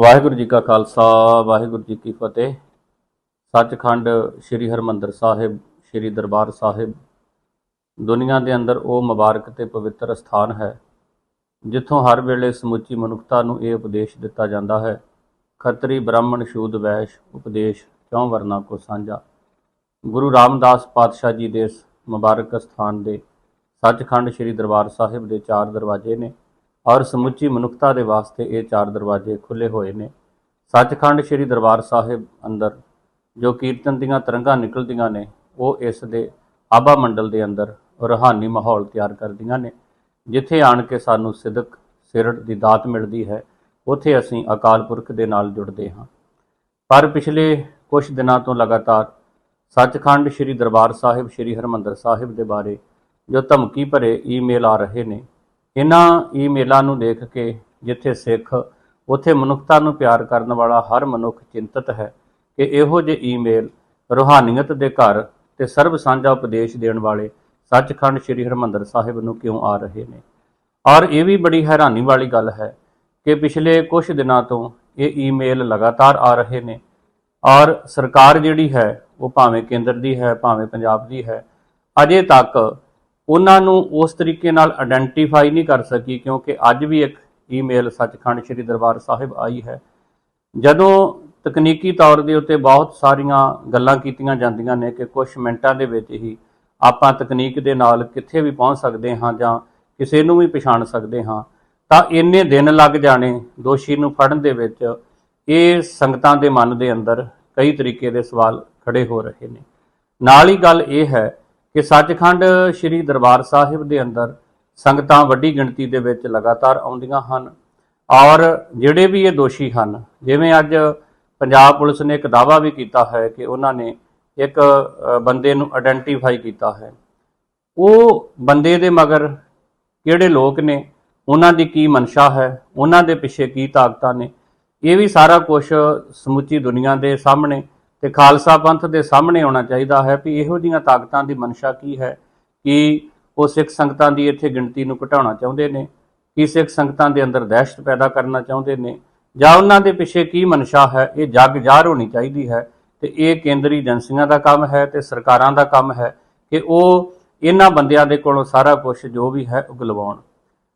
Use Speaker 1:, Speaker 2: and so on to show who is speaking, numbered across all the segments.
Speaker 1: ਵਾਹਿਗੁਰੂ ਜੀ ਕਾ ਖਾਲਸਾ, ਵਾਹਿਗੁਰੂ ਜੀ ਕੀ ਫਤਿਹ। ਸੱਚਖੰਡ ਸ੍ਰੀ ਹਰਮੰਦਰ ਸਾਹਿਬ, ਸ੍ਰੀ ਦਰਬਾਰ ਸਾਹਿਬ। ਦੁਨੀਆ ਦੇ ਅੰਦਰ ਉਹ ਮੁਬਾਰਕ ਤੇ ਪਵਿੱਤਰ ਸਥਾਨ ਹੈ, ਜਿੱਥੋਂ ਹਰ ਵੇਲੇ ਸਮੁੱਚੀ ਮਨੁੱਖਤਾ ਨੂੰ ਇਹ ਉਪਦੇਸ਼ ਦਿੱਤਾ ਜਾਂਦਾ ਹੈ। ਖੱਤਰੀ ਬ੍ਰਾਹਮਣ ਸ਼ੂਦ ਵੈਸ਼ ਉਪਦੇਸ਼, ਕਿਉਂ ਵਰਨਾ ਕੋ ਸਾਂਝਾ? ਗੁਰੂ ਰਾਮਦਾਸ ਪਾਤਸ਼ਾਹ ਜੀ ਦੇ ਮੁਬਾਰਕ ਸਥਾਨ ਦੇ ਸੱਚਖੰਡ ਸ੍ਰੀ ਦਰਬਾਰ ਸਾਹਿਬ ਦੇ ਚਾਰ ਦਰਵਾਜ਼ੇ ਨੇ। ਔਰ ਸਮੁੱਚੀ ਮਨੁੱਖਤਾ ਦੇ ਵਾਸਤੇ ਇਹ ਚਾਰ ਦਰਵਾਜ਼ੇ ਖੁੱਲੇ ਹੋਏ ਨੇ। ਸੱਚਖੰਡ ਸ੍ਰੀ ਦਰਬਾਰ ਸਾਹਿਬ ਅੰਦਰ ਜੋ ਕੀਰਤਨ ਦੀਆਂ ਤਰੰਗਾਂ ਨਿਕਲਦੀਆਂ ਨੇ, ਉਹ ਇਸ ਦੇ ਆਬਾ ਮੰਡਲ ਦੇ ਅੰਦਰ ਰੂਹਾਨੀ ਮਾਹੌਲ ਤਿਆਰ ਕਰਦੀਆਂ ਨੇ, ਜਿੱਥੇ ਆਣ ਕੇ ਸਾਨੂੰ ਸਿਦਕ, ਸਿਰੜ ਦੀ ਦਾਤ ਮਿਲਦੀ ਹੈ, ਉੱਥੇ ਅਸੀਂ ਅਕਾਲ ਪੁਰਖ ਦੇ ਨਾਲ ਜੁੜਦੇ ਹਾਂ। ਪਰ ਪਿਛਲੇ ਕੁਝ ਦਿਨਾਂ ਤੋਂ ਲਗਾਤਾਰ ਸੱਚਖੰਡ ਸ੍ਰੀ ਦਰਬਾਰ ਸਾਹਿਬ, ਸ੍ਰੀ ਹਰਮੰਦਰ ਸਾਹਿਬ ਦੇ ਬਾਰੇ ਜੋ ਧਮਕੀ ਭਰੇ ਈਮੇਲ ਆ ਰਹੇ ਨੇ ਇਹਨਾਂ ਈਮੇਲਾਂ ਨੂੰ ਦੇਖ ਕੇ ਜਿੱਥੇ ਸਿੱਖ ਉੱਥੇ ਮਨੁੱਖਤਾ ਨੂੰ ਪਿਆਰ ਕਰਨ ਵਾਲਾ ਹਰ ਮਨੁੱਖ ਚਿੰਤਤ ਹੈ ਕਿ ਇਹੋ ਜਿਹੇ ਈਮੇਲ ਰੂਹਾਨੀਅਤ ਦੇ ਘਰ ਤੇ ਸਰਬ ਸਾਂਝਾ ਉਪਦੇਸ਼ ਦੇਣ ਵਾਲੇ ਸੱਚਖੰਡ ਸ੍ਰੀ ਹਰਮੰਦਰ ਸਾਹਿਬ ਨੂੰ ਕਿਉਂ ਆ ਰਹੇ ਨੇ? ਔਰ ਇਹ ਵੀ ਬੜੀ ਹੈਰਾਨੀ ਵਾਲੀ ਗੱਲ ਹੈ ਕਿ ਪਿਛਲੇ ਕੁਝ ਦਿਨਾਂ ਤੋਂ ਇਹ ਈਮੇਲ ਲਗਾਤਾਰ ਆ ਰਹੇ ਨੇ। ਔਰ ਸਰਕਾਰ ਜਿਹੜੀ ਹੈ, ਉਹ ਭਾਵੇਂ ਕੇਂਦਰ ਦੀ ਹੈ, ਭਾਵੇਂ ਪੰਜਾਬ ਦੀ ਹੈ, ਅਜੇ ਤੱਕ ਉਹਨਾਂ ਨੂੰ ਉਸ ਤਰੀਕੇ ਨਾਲ ਆਇਡੈਂਟੀਫਾਈ ਨਹੀਂ ਕਰ ਸਕੀ ਕਿਉਂਕਿ ਅੱਜ ਵੀ ਇੱਕ ਈਮੇਲ ਸੱਚਖੰਡ ਸ੍ਰੀ ਦਰਬਾਰ ਸਾਹਿਬ ਆਈ ਹੈ। ਜਦੋਂ ਤਕਨੀਕੀ ਤੌਰ ਦੇ ਉੱਤੇ ਬਹੁਤ ਸਾਰੀਆਂ ਗੱਲਾਂ ਕੀਤੀਆਂ ਜਾਂਦੀਆਂ ਨੇ ਕਿ ਕੁਝ ਮਿੰਟਾਂ ਦੇ ਵਿੱਚ ਹੀ ਆਪਾਂ ਤਕਨੀਕ ਦੇ ਨਾਲ ਕਿੱਥੇ ਵੀ ਪਹੁੰਚ ਸਕਦੇ ਹਾਂ ਜਾਂ ਕਿਸੇ ਨੂੰ ਵੀ ਪਛਾਣ ਸਕਦੇ ਹਾਂ, ਤਾਂ ਇੰਨੇ ਦਿਨ ਲੱਗ ਜਾਣੇ ਦੋਸ਼ੀ ਨੂੰ ਫੜਨ ਦੇ ਵਿੱਚ। ਇਹ ਸੰਗਤਾਂ ਦੇ ਮਨ ਦੇ ਅੰਦਰ ਕਈ ਤਰੀਕੇ ਦੇ ਸਵਾਲ ਖੜੇ ਹੋ ਰਹੇ ਨੇ। ਨਾਲ ਹੀ ਗੱਲ ਇਹ ਹੈ ਕਿ ਸੱਚਖੰਡ ਸ੍ਰੀ ਦਰਬਾਰ ਸਾਹਿਬ ਦੇ ਅੰਦਰ ਸੰਗਤਾਂ ਵੱਡੀ ਗਿਣਤੀ ਦੇ ਵਿੱਚ ਲਗਾਤਾਰ ਆਉਂਦੀਆਂ ਹਨ ਔਰ ਜਿਹੜੇ ਵੀ ਇਹ ਦੋਸ਼ੀ ਹਨ, ਜਿਵੇਂ ਅੱਜ ਪੰਜਾਬ ਪੁਲਿਸ ਨੇ ਇੱਕ ਦਾਅਵਾ ਵੀ ਕੀਤਾ ਹੈ ਕਿ ਉਹਨਾਂ ਨੇ ਇੱਕ ਬੰਦੇ ਨੂੰ ਆਇਡੈਂਟੀਫਾਈ ਕੀਤਾ ਹੈ। ਉਹ ਬੰਦੇ ਦੇ ਮਗਰ ਕਿਹੜੇ ਲੋਕ ਨੇ, ਉਹਨਾਂ ਦੀ ਕੀ ਮਨਸ਼ਾ ਹੈ, ਉਹਨਾਂ ਦੇ ਪਿੱਛੇ ਕੀ ਤਾਕਤਾਂ ਨੇ, ਇਹ ਵੀ ਸਾਰਾ ਕੁਝ ਸਮੁੱਚੀ ਦੁਨੀਆ ਦੇ ਸਾਹਮਣੇ ਤੇ ਖਾਲਸਾ ਪੰਥ ਦੇ ਸਾਹਮਣੇ ਆਉਣਾ ਚਾਹੀਦਾ ਹੈ ਵੀ ਇਹੋ ਜੀਆਂ ਤਾਕਤਾਂ ਦੀ ਮਨਸ਼ਾ ਕੀ ਹੈ, ਕਿ ਉਹ ਸਿੱਖ ਸੰਗਤਾਂ ਦੀ ਇੱਥੇ ਗਿਣਤੀ ਨੂੰ ਘਟਾਉਣਾ ਚਾਹੁੰਦੇ ਨੇ, ਕਿ ਸਿੱਖ ਸੰਗਤਾਂ ਦੇ ਅੰਦਰ ਦਹਿਸ਼ਤ ਪੈਦਾ ਕਰਨਾ ਚਾਹੁੰਦੇ ਨੇ, ਜਾਂ ਉਹਨਾਂ ਦੇ ਪਿੱਛੇ ਕੀ ਮਨਸ਼ਾ ਹੈ, ਇਹ ਜੱਗ ਜ਼ਾਹਰ ਹੋਣੀ ਚਾਹੀਦੀ ਹੈ, ਤੇ ਇਹ ਕੇਂਦਰੀ ਏਜੰਸੀਆਂ ਦਾ ਕੰਮ ਹੈ ਤੇ ਸਰਕਾਰਾਂ ਦਾ ਕੰਮ ਹੈ ਕਿ ਉਹ ਇਹਨਾਂ ਬੰਦਿਆਂ ਦੇ ਕੋਲੋਂ ਸਾਰਾ ਕੁਝ ਜੋ ਵੀ ਹੈ ਉਗਲਵਾਉਣ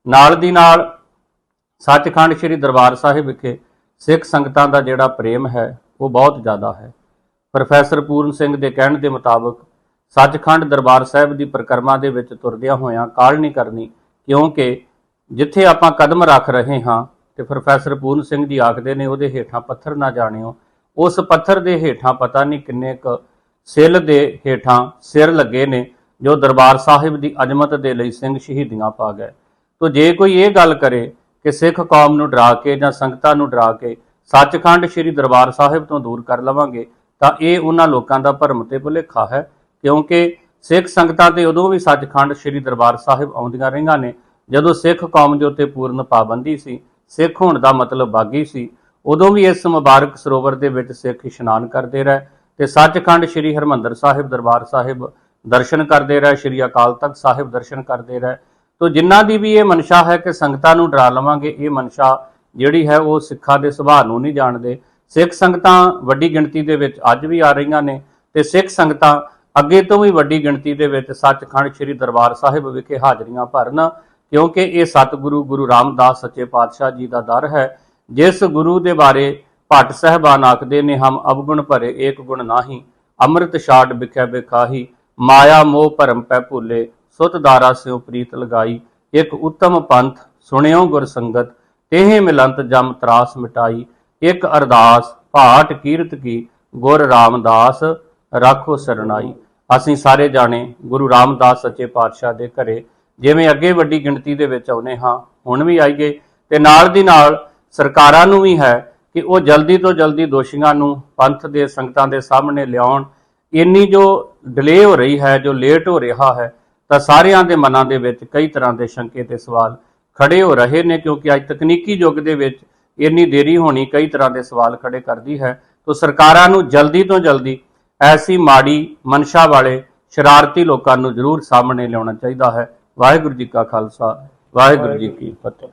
Speaker 1: ਨਾਲ ਦੀ ਨਾਲ ਸੱਚਖੰਡ ਸ੍ਰੀ ਦਰਬਾਰ ਸਾਹਿਬ ਵਿਖੇ ਸਿੱਖ ਸੰਗਤਾਂ ਦਾ ਜਿਹੜਾ ਪ੍ਰੇਮ ਹੈ, ਉਹ ਬਹੁਤ ਜ਼ਿਆਦਾ ਹੈ। ਪ੍ਰੋਫੈਸਰ ਪੂਰਨ ਸਿੰਘ ਦੇ ਕਹਿਣ ਦੇ ਮੁਤਾਬਕ, ਸੱਚਖੰਡ ਦਰਬਾਰ ਸਾਹਿਬ ਦੀ ਪ੍ਰਕਰਮਾ ਦੇ ਵਿੱਚ ਤੁਰਦਿਆਂ ਹੋਇਆਂ ਕਾਲ ਨਹੀਂ ਕਰਨੀ, ਕਿਉਂਕਿ ਜਿੱਥੇ ਆਪਾਂ ਕਦਮ ਰੱਖ ਰਹੇ ਹਾਂ, ਤੇ ਪ੍ਰੋਫੈਸਰ ਪੂਰਨ ਸਿੰਘ ਜੀ ਆਖਦੇ ਨੇ ਉਹਦੇ ਹੇਠਾਂ ਪੱਥਰ ਨਾ ਜਾਣਿਓ, ਉਸ ਪੱਥਰ ਦੇ ਹੇਠਾਂ ਪਤਾ ਨਹੀਂ ਕਿੰਨੇ ਕ ਸਿੱਲ ਦੇ ਹੇਠਾਂ ਸਿਰ ਲੱਗੇ ਨੇ, ਜੋ ਦਰਬਾਰ ਸਾਹਿਬ ਦੀ ਅਜ਼ਮਤ ਦੇ ਲਈ ਸਿੰਘ ਸ਼ਹੀਦੀਆਂ ਪਾ ਗਏ। ਤੋ ਜੇ ਕੋਈ ਇਹ ਗੱਲ ਕਰੇ ਕਿ ਸਿੱਖ ਕੌਮ ਨੂੰ ਡਰਾ ਕੇ ਜਾਂ ਸੰਗਤਾਂ ਨੂੰ ਡਰਾ ਕੇ ਸੱਚਖੰਡ ਸ੍ਰੀ ਦਰਬਾਰ ਸਾਹਿਬ ਤੋਂ ਦੂਰ ਕਰ ਲਵਾਂਗੇ ਤਾਂ ਇਹ ਉਹਨਾਂ ਲੋਕਾਂ ਦਾ ਭਰਮ ਤੇ ਭੁਲੇਖਾ ਹੈ, ਕਿਉਂਕਿ ਸਿੱਖ ਸੰਗਤਾਂ ਤੇ ਉਦੋਂ ਵੀ ਸੱਚਖੰਡ ਸ੍ਰੀ ਦਰਬਾਰ ਸਾਹਿਬ ਆਉਂਦੀਆਂ ਰਹੀਆਂ ਨੇ, ਜਦੋਂ ਸਿੱਖ ਕੌਮ ਦੇ ਉੱਤੇ ਪੂਰਨ ਪਾਬੰਦੀ ਸੀ, ਸਿੱਖ ਹੋਣ ਦਾ ਮਤਲਬ ਬਾਗੀ ਸੀ, ਉਦੋਂ ਵੀ ਇਸ ਮੁਬਾਰਕ ਸਰੋਵਰ ਦੇ ਵਿੱਚ ਸਿੱਖ ਇਸ਼ਨਾਨ ਕਰਦੇ ਰਹੇ ਤੇ ਸੱਚਖੰਡ ਸ੍ਰੀ ਹਰਮੰਦਰ ਸਾਹਿਬ ਦਰਬਾਰ ਸਾਹਿਬ ਦਰਸ਼ਨ ਕਰਦੇ ਰਹੇ, ਸ੍ਰੀ ਅਕਾਲ ਤਖਤ ਸਾਹਿਬ ਦਰਸ਼ਨ ਕਰਦੇ ਰਹੇ। ਤੋ ਜਿਨ੍ਹਾਂ ਦੀ ਵੀ ਇਹ ਮਨਸ਼ਾ ਹੈ ਕਿ ਸੰਗਤਾਂ ਨੂੰ ਡਰਾ ਲਵਾਂਗੇ, ਇਹ ਮਨਸ਼ਾ ਜਿਹੜੀ ਹੈ ਉਹ ਸਿੱਖਾਂ ਦੇ ਸੁਭਾਅ ਨੂੰ ਨਹੀਂ ਜਾਣਦੇ ਸਿੱਖ ਸੰਗਤਾਂ ਵੱਡੀ ਗਿਣਤੀ ਦੇ ਵਿੱਚ ਅੱਜ ਵੀ ਆ ਰਹੀਆਂ ਨੇ ਤੇ ਸਿੱਖ ਸੰਗਤਾਂ ਅੱਗੇ ਤੋਂ ਵੀ ਵੱਡੀ ਗਿਣਤੀ ਦੇ ਵਿੱਚ ਸੱਚਖੰਡ ਸ੍ਰੀ ਦਰਬਾਰ ਸਾਹਿਬ ਵਿਖੇ ਹਾਜ਼ਰੀਆਂ ਭਰਨ, ਕਿਉਂਕਿ ਇਹ ਸਤਿਗੁਰੂ ਗੁਰੂ ਰਾਮਦਾਸ ਸੱਚੇ ਪਾਤਸ਼ਾਹ ਜੀ ਦਾ ਦਰ ਹੈ, ਜਿਸ ਗੁਰੂ ਦੇ ਬਾਰੇ ਭੱਟ ਸਹਿਬਾਨ ਆਖਦੇ ਨੇ, ਹਮ ਅਵਗੁਣ ਭਰੇ ਏਕ ਗੁਣ ਨਾਹੀ, ਅੰਮ੍ਰਿਤ ਛਾੜ ਵਿਖੇ ਵਿਖਾਹੀ, ਮਾਇਆ ਮੋਹ ਭਰਮ ਪੈ ਭੁੱਲੇ, ਸੁਤ ਦਾਰਾ ਸਿਉ ਪ੍ਰੀਤ ਲਗਾਈ, ਇੱਕ ਉੱਤਮ ਪੰਥ ਸੁਣਿਓ ਗੁਰ ਸੰਗਤ, ਤੇਹ ਮਿਲੰਤ ਜਮ ਤਰਾਸ ਮਿਟਾਈ ਇੱਕ ਅਰਦਾਸ, ਭਾਟ, ਕੀਰਤ ਕੀ, ਗੁਰ ਰਾਮਦਾਸ ਰੱਖੋ ਸਰਨਾਈ। ਅਸੀਂ ਸਾਰੇ ਜਾਣੇ ਗੁਰੂ ਰਾਮਦਾਸ ਸੱਚੇ ਪਾਤਸ਼ਾਹ ਦੇ ਘਰੇ, ਜਿਵੇਂ ਅੱਗੇ ਵੱਡੀ ਗਿਣਤੀ ਦੇ ਵਿੱਚ ਆਉਨੇ ਹਾਂ, ਹੁਣ ਵੀ ਆਈਏ, ਤੇ ਨਾਲ ਦੀ ਨਾਲ ਸਰਕਾਰਾਂ ਨੂੰ ਵੀ ਹੈ ਕਿ ਉਹ ਜਲਦੀ ਤੋਂ ਜਲਦੀ ਦੋਸ਼ੀਆਂ ਨੂੰ ਪੰਥ ਦੇ ਸੰਗਤਾਂ ਦੇ ਸਾਹਮਣੇ ਲਿਆਉਣ। ਇੰਨੀ ਜੋ ਡਿਲੇ ਹੋ ਰਹੀ ਹੈ, ਜੋ ਲੇਟ ਹੋ ਰਿਹਾ ਹੈ, ਤਾਂ ਸਾਰਿਆਂ ਦੇ ਮਨਾਂ ਦੇ ਵਿੱਚ ਕਈ ਤਰ੍ਹਾਂ ਦੇ ਸ਼ੰਕੇ ਤੇ ਸਵਾਲ ਖੜੇ ਹੋ ਰਹੇ ਨੇ, ਕਿਉਂਕਿ ਅੱਜ ਤਕਨੀਕੀ ਯੁੱਗ ਦੇ ਵਿੱਚ ਇੰਨੀ ਦੇਰੀ ਹੋਣੀ ਕਈ ਤਰ੍ਹਾਂ ਦੇ ਸਵਾਲ ਖੜੇ ਕਰਦੀ ਹੈ। ਤਾਂ ਸਰਕਾਰਾਂ ਨੂੰ ਜਲਦੀ ਤੋਂ ਜਲਦੀ ਐਸੀ ਮਾੜੀ ਮਨਸ਼ਾ ਵਾਲੇ ਸ਼ਰਾਰਤੀ ਲੋਕਾਂ ਨੂੰ ਜ਼ਰੂਰ ਸਾਹਮਣੇ ਲਿਆਉਣਾ ਚਾਹੀਦਾ ਹੈ। ਵਾਹਿਗੁਰੂ ਜੀ ਕਾ ਖਾਲਸਾ, ਵਾਹਿਗੁਰੂ ਜੀ ਕੀ ਫਤਿਹ।